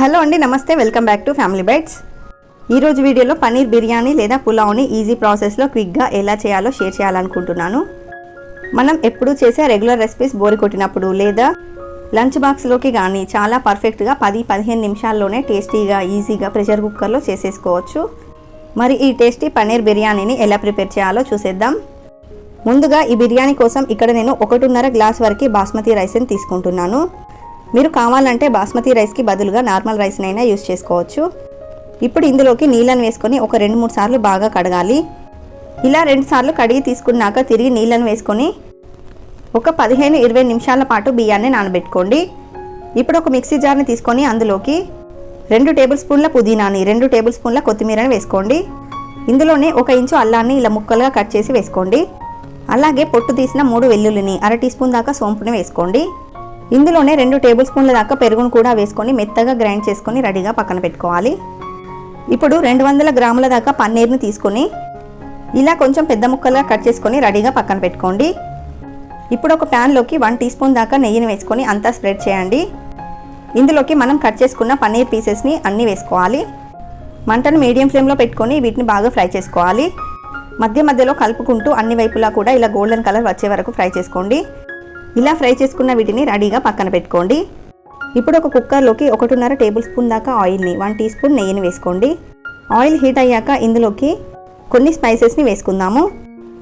Hello అండి నమస్తే. Welcome back to family bites. ఈరోజు వీడియోలో పన్నీర్ బిర్యానీ లేదా పులావ్ని ఈజీ ప్రాసెస్లో క్విక్గా ఎలా చేయాలో షేర్ చేయాలనుకుంటున్నాను. మనం ఎప్పుడు చేసే రెగ్యులర్ రెసిపీస్ బోరి కొట్టినప్పుడు లేదా లంచ్ బాక్స్లోకి కానీ చాలా పర్ఫెక్ట్గా పది పదిహేను నిమిషాల్లోనే టేస్టీగా ఈజీగా ప్రెషర్ కుక్కర్లో చేసేసుకోవచ్చు. మరి ఈ టేస్టీ పన్నీర్ బిర్యానీని ఎలా ప్రిపేర్ చేయాలో చూసేద్దాం. ముందుగా ఈ బిర్యానీ కోసం ఇక్కడ నేను ఒకటిన్నర గ్లాస్ వరకు బాస్మతి రైస్ని తీసుకుంటున్నాను. మీరు కావాలంటే బాస్మతి రైస్కి బదులుగా నార్మల్ రైస్నైనా యూస్ చేసుకోవచ్చు. ఇప్పుడు ఇందులోకి నీళ్ళను వేసుకొని ఒక రెండు మూడు సార్లు బాగా కడగాలి. ఇలా రెండు సార్లు కడిగి తీసుకున్నాక తిరిగి నీళ్ళను వేసుకొని ఒక పదిహేను ఇరవై నిమిషాల పాటు బియ్యాన్ని నానబెట్టుకోండి. ఇప్పుడు ఒక మిక్సీ జార్ని తీసుకొని అందులోకి రెండు టేబుల్ స్పూన్ల పుదీనాని రెండు టేబుల్ స్పూన్ల కొత్తిమీరని వేసుకోండి. ఇందులోనే ఒక ఇంచు అల్లాన్ని ఇలా ముక్కలుగా కట్ చేసి వేసుకోండి. అలాగే పొట్టు తీసిన మూడు వెల్లుల్లిని అర టీ స్పూన్ దాకా సోంపుని వేసుకోండి. ఇందులోనే రెండు టేబుల్ స్పూన్ల దాకా పెరుగును కూడా వేసుకొని మెత్తగా గ్రైండ్ చేసుకొని రెడీగా పక్కన పెట్టుకోవాలి. ఇప్పుడు రెండు వందల గ్రాముల దాకా పన్నీర్ని తీసుకొని ఇలా కొంచెం పెద్ద ముక్కలుగా కట్ చేసుకొని రెడీగా పక్కన పెట్టుకోండి. ఇప్పుడు ఒక ప్యాన్లోకి వన్ టీ స్పూన్ దాకా నెయ్యిని వేసుకొని అంతా స్ప్రెడ్ చేయండి. ఇందులోకి మనం కట్ చేసుకున్న పన్నీర్ పీసెస్ని అన్నీ వేసుకోవాలి. మంటను మీడియం ఫ్లేమ్లో పెట్టుకొని వీటిని బాగా ఫ్రై చేసుకోవాలి. మధ్య మధ్యలో కలుపుకుంటూ అన్ని వైపులా కూడా ఇలా గోల్డెన్ కలర్ వచ్చే వరకు ఫ్రై చేసుకోండి. ఇలా ఫ్రై చేసుకున్న వీటిని రెడీగా పక్కన పెట్టుకోండి. ఇప్పుడు ఒక కుక్కర్లోకి ఒకటిన్నర టేబుల్ స్పూన్ దాకా ఆయిల్ని వన్ టీ స్పూన్ నెయ్యిని వేసుకోండి. ఆయిల్ హీట్ అయ్యాక ఇందులోకి కొన్ని స్పైసెస్ని వేసుకుందాము.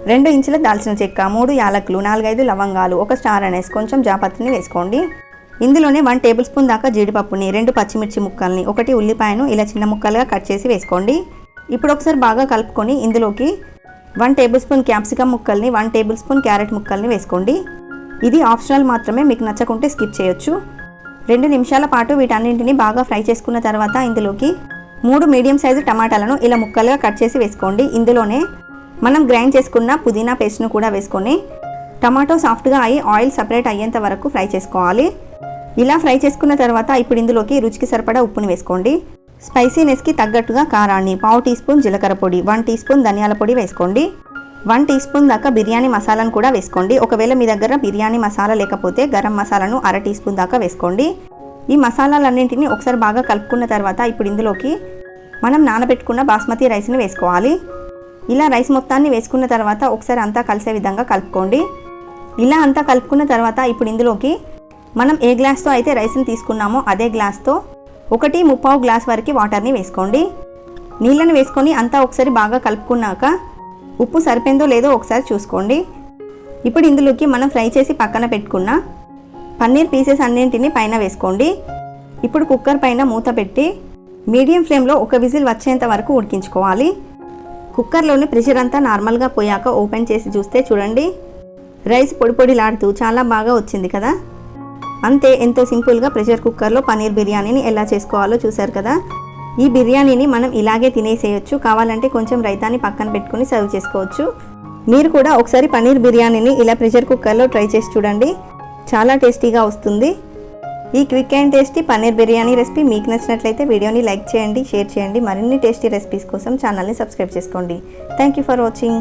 రెండు ఇంచుల దాల్చిన చెక్క మూడు యాలకులు నాలుగైదు లవంగాలు ఒక స్టార్ అనేసి కొంచెం జాపత్రిని వేసుకోండి. ఇందులోనే వన్ టేబుల్ స్పూన్ దాకా జీడిపప్పుని రెండు పచ్చిమిర్చి ముక్కల్ని ఒకటి ఉల్లిపాయను ఇలా చిన్న ముక్కలుగా కట్ చేసి వేసుకోండి. ఇప్పుడు ఒకసారి బాగా కలుపుకొని ఇందులోకి వన్ టేబుల్ స్పూన్ క్యాప్సికమ్ ముక్కల్ని వన్ టేబుల్ స్పూన్ క్యారెట్ ముక్కల్ని వేసుకోండి. ఇది ఆప్షనల్ మాత్రమే మీకు నచ్చకుంటే స్కిప్ చేయొచ్చు. రెండు నిమిషాల పాటు వీటన్నింటిని బాగా ఫ్రై చేసుకున్న తర్వాత ఇందులోకి మూడు మీడియం సైజు టమాటాలను ఇలా ముక్కలుగా కట్ చేసి వేసుకోండి. ఇందులోనే మనం గ్రైండ్ చేసుకున్న పుదీనా పేస్ట్ను కూడా వేసుకొని టమాటో సాఫ్ట్గా అయ్యి ఆయిల్ సపరేట్ అయ్యేంత వరకు ఫ్రై చేసుకోవాలి. ఇలా ఫ్రై చేసుకున్న తర్వాత ఇప్పుడు ఇందులోకి రుచికి సరిపడా ఉప్పుని వేసుకోండి. స్పైసీనెస్కి తగ్గట్టుగా కారాన్ని పావు టీ స్పూన్ జీలకర్ర పొడి వన్ టీ స్పూన్ ధనియాల పొడి వేసుకోండి. వన్ టీ స్పూన్ దాకా బిర్యానీ మసాలాను కూడా వేసుకోండి. ఒకవేళ మీ దగ్గర బిర్యానీ మసాలా లేకపోతే గరం మసాలాను అర టీ స్పూన్ దాకా వేసుకోండి. ఈ మసాలాలన్నింటినీ ఒకసారి బాగా కలుపుకున్న తర్వాత ఇప్పుడు ఇందులోకి మనం నానబెట్టుకున్న బాస్మతి రైస్ని వేసుకోవాలి. ఇలా రైస్ మొత్తాన్ని వేసుకున్న తర్వాత ఒకసారి అంతా కలిసే విధంగా కలుపుకోండి. ఇలా అంతా కలుపుకున్న తర్వాత ఇప్పుడు ఇందులోకి మనం ఏ గ్లాస్తో అయితే రైస్ని తీసుకున్నామో అదే గ్లాస్తో ఒకటి ముప్పావు గ్లాస్ వరకు వాటర్ని వేసుకోండి. నీళ్ళని వేసుకొని అంతా ఒకసారి బాగా కలుపుకున్నాక ఉప్పు సరిపోయిందో లేదో ఒకసారి చూసుకోండి. ఇప్పుడు ఇందులోకి మనం ఫ్రై చేసి పక్కన పెట్టుకున్న పన్నీర్ పీసెస్ అన్నింటినీ పైన వేసుకోండి. ఇప్పుడు కుక్కర్ పైన మూత పెట్టి మీడియం ఫ్లేమ్లో ఒక విజిల్ వచ్చేంత వరకు ఉడికించుకోవాలి. కుక్కర్లోని ప్రెషర్ అంతా నార్మల్గా పోయాక ఓపెన్ చేసి చూస్తే చూడండి. రైస్ పొడి పొడిలాడుతూ చాలా బాగా వచ్చింది కదా. అంతే ఎంతో సింపుల్గా ప్రెషర్ కుక్కర్లో పన్నీర్ బిర్యానీని ఎలా చేసుకోవాలో చూశారు కదా. ఈ బిర్యానీని మనం ఇలాగే తినేసేయచ్చు. కావాలంటే కొంచెం రైతాన్ని పక్కన పెట్టుకొని సర్వ్ చేసుకోవచ్చు. మీరు కూడా ఒకసారి పన్నీర్ బిర్యానీని ఇలా ప్రెషర్ కుక్కర్లో ట్రై చేసి చూడండి. చాలా టేస్టీగా వస్తుంది. ఈ quick and tasty paneer biryani recipe మీకు నచ్చినట్లయితే వీడియోని లైక్ చేయండి షేర్ చేయండి. మరిన్ని టేస్టీ రెసిపీస్ కోసం ఛానల్ని సబ్స్క్రైబ్ చేసుకోండి. Thank you for watching